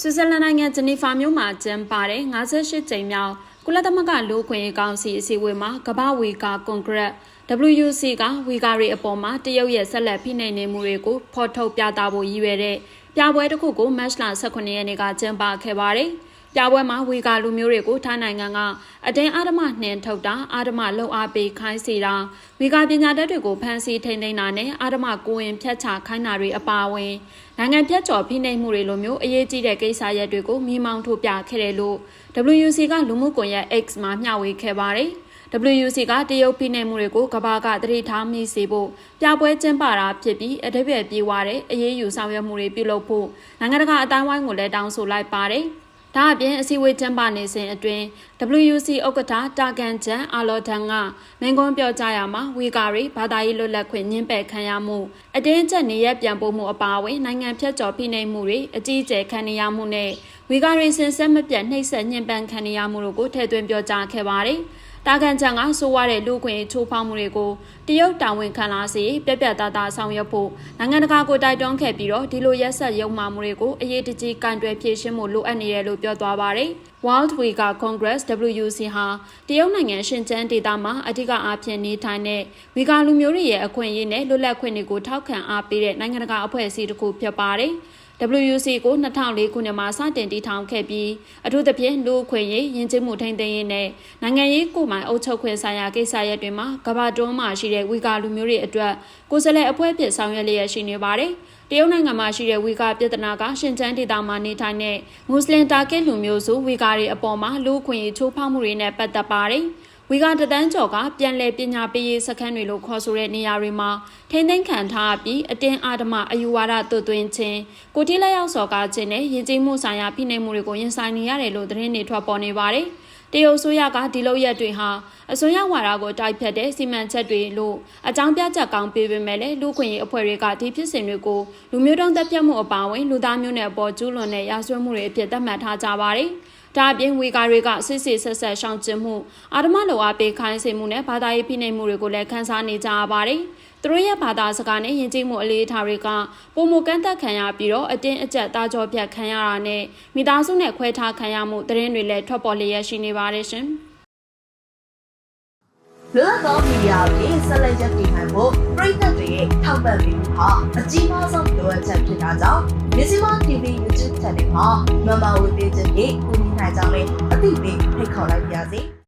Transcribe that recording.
ဆွစ်ဇာလန်နိုင်ငံဂျနီဖာမြို့မှာကျင်းပတဲ့58ကြိမ်မြောက်ကုလသမဂ္ဂလူ့အခွင့်အရေးကောင်စီအစည်းအဝေးမှာကမ္ဘာဝီကာကွန်ဂရက် WUC ကဝီကာရီအပေါ်မှာတရုတ်ရဲ့ဆက်လက်ဖိနှိပ်နေမှုတွေကိုဖော်ထုတ်ပြသဖို့ရည်ရွယ်တဲ့ပြပွဲတစ်ခုကိုမတ်လ18ရက်နေ့ကကျင်းပခဲ့ပါတယ်။ ပြပွဲမှာဝီကာလူမျိုးတွေကိုထိုင်းနိုင်ငံကအတင်းအာဓမနှင်ထုတ်တာအာဓမလှုပ်အားပေးခိုင်းစေတာဝီကာပညာတတ်တွေကိုဖမ်းဆီးထိန်းသိမ်းတာနဲ့အာဓမကိုဝင်ဖျက်ချခိုင်းတာတွေအပါအဝင်နိုင်ငံဖြတ်ကျော်ဖိနှိပ်မှုတွေလိုမျိုးအရေးကြီးတဲ့ကိစ္စရပ်တွေကိုမိမောင်းထုတ်ပြခဲ့တယ်လို့ WUC ကလူမှုကွန်ရက် X မှာမျှဝေခဲ့ပါတယ်။ WUC ကတရုတ်ဖိနှိပ်မှုတွေကိုကဘာကတတိထားမိစေဖို့ပြပွဲကျင်းပတာဖြစ်ပြီးအထက်ပြပြေးွားတဲ့အရေးယူဆောင်ရွက်မှုတွေပြုလုပ်ဖို့နိုင်ငံတကာအတိုင်းဝိုင်းကိုလည်းတောင်းဆိုလိုက်ပါတယ်။ ဒါအပြင်အစည်းအဝေးကျင်းပနေစဉ်အတွင်း WUC ဥက္ကဋ္ဌတာကန်ချန်အာလော်ဒန်ကမင်းကွန်းပြောကြားရမှာဝီကာရီဘာသာရေးလွတ်လပ်ခွင့်ညှင်းပယ်ခံရမှုအတင်းကျပ်နေရပြန်ပို့မှုအပါအဝင်နိုင်ငံဖြတ်ကျော်ဖိနှိပ်မှုတွေအကြီးအကျယ်ခံရမှုနဲ့ဝီကာရီစင်ဆက်မပြတ်နှိပ်စက်ညှဉ်းပန်းခံရမှုတို့ကိုထည့်သွင်းပြောကြားခဲ့ပါတယ်။ တာကန်ချန်ကဆိုးရတဲ့လူခွင့်ချိုးဖောက်မှုတွေကိုတရုတ်တာဝန်ခံလာစေပြက်ပြက်သားသားဆောင်ရွက်ဖို့နိုင်ငံတကာကိုတိုက်တွန်းခဲ့ပြီးတော့ဒီလိုရက်ဆက်ရုံမှမှုတွေကိုအရေးတကြီးကင်တွယ်ဖြေရှင်းမှုလိုအပ်နေတယ်လို့ပြောသွားပါတယ်။ World Uyghur Congress WUC ဟာတရုတ်နိုင်ငံရှင်ကျန်းဒေသမှာအဓိကအားဖြင့်နေထိုင်တဲ့ဝီဂါလူမျိုးတွေရဲ့အခွင့်အရေးနဲ့လွတ်လပ်ခွင့်တွေကိုထောက်ခံအားပေးတဲ့နိုင်ငံတကာအဖွဲ့အစည်းတစ်ခုဖြစ်ပါတယ်။ WUC ကို2004ခုနှစ်မှာစတင်တည်ထောင်ခဲ့ပြီးအထူးသဖြင့်လူ့အခွင့်အရေးယဉ်ကျေးမှုထိန်းသိမ်းရေးနဲ့နိုင်ငံရေးကိုမှအုပ်ချုပ်ခွင့်ဆိုင်ရာကိစ္စရပ်တွေမှာကမ္ဘာတွန်းမှာရှိတဲ့ဝီဂါလူမျိုးတွေအတွက်ကိုယ်စားလှယ်အဖွဲ့ဖြစ်ဆောင်ရွက်လျက်ရှိနေပါတယ်။တရုတ်နိုင်ငံမှာရှိတဲ့ဝီဂါပြည်ထနာကရှင်ကျန်းဒေသမှာနေထိုင်တဲ့မွတ်စလင်တာကစ်လူမျိုးစုဝီဂါတွေအပေါ်မှာလူ့အခွင့်အရေးချိုးဖောက်မှုတွေနဲ့ပတ်သက်ပါတယ်။ ဝီဂါတတန်းကျော်ကပြန်လည်ပညာပေးရေးစခန်းတွေလို့ခေါ်ဆိုတဲ့နေရာတွေမှာထိမ့်သိမ်းခံထားပြီးအတင်းအာဓမအယူဝါဒသွတ်သွင်းခြင်းကိုတိလက်ရောက်စော်ကားခြင်းနဲ့ယဉ်ကျေးမှုဆိုင်ရာဖိနှိပ်မှုတွေကိုရင်ဆိုင်နေရတယ်လို့သတင်းတွေထွက်ပေါ်နေပါတယ်။တရုတ်ဆိုရကဒီလိုရက်တွေဟာအစွန်းရောက်ဝါဒကိုတိုက်ဖြတ်တဲ့စီမံချက်တွေလို့အကြောင်းပြချက်ကောင်းပေးပေမဲ့လည်းလူခွင့်ရေးအဖွဲ့တွေကဒီဖြစ်စဉ်တွေကိုလူမျိုးတုံးသက်ပြတ်မှုအပါအဝင်လူသားမျိုးနွယ်အပေါ်ကျူးလွန်တဲ့ရာဇဝတ်မှုတွေအဖြစ်သတ်မှတ်ထားကြပါတယ်။ ဒါအပြင်ဝေကာတွေကစစ်စစ်ဆက်ဆက်ရှောင်ကျဉ်မှုအာဓမလိုအားပေးခိုင်းစေမှုနဲ့ဘာသာရေးဖိနှိပ်မှုတွေကိုလည်းခန်းစားနေကြရပါတယ်။သူတို့ရဲ့ဘာသာစကားနဲ့ယဉ်ကျေးမှုအလေးထားတွေကပုံမကန့်သက်ခံရပြီးတော့အတင်းအကျပ်တာကြောပြတ်ခံရတာနဲ့မိသားစုနဲ့ခွဲထားခံရမှုသတင်းတွေလည်းထွက်ပေါ်လျက်ရှိနေပါတယ်ရှင်။လွတ်လပ်သောမီဒီယာတွေဆက်လက်ရပ်တည်နိုင်ဖို့ ပြည်သက်တွေရဲ့ထောက်ပံ့ပေးမှုဟာအကြီးမားဆုံးလိုအပ်ချက်ဖြစ်တာကြောင့်မြစီမ TV YouTube Channel မှာမမဝေပေးခြင်းဖြင့်ကူညီနိုင်ကြောင်းလည်းအသိပေးဖိတ်ခေါ်လိုက်ပါရစေ။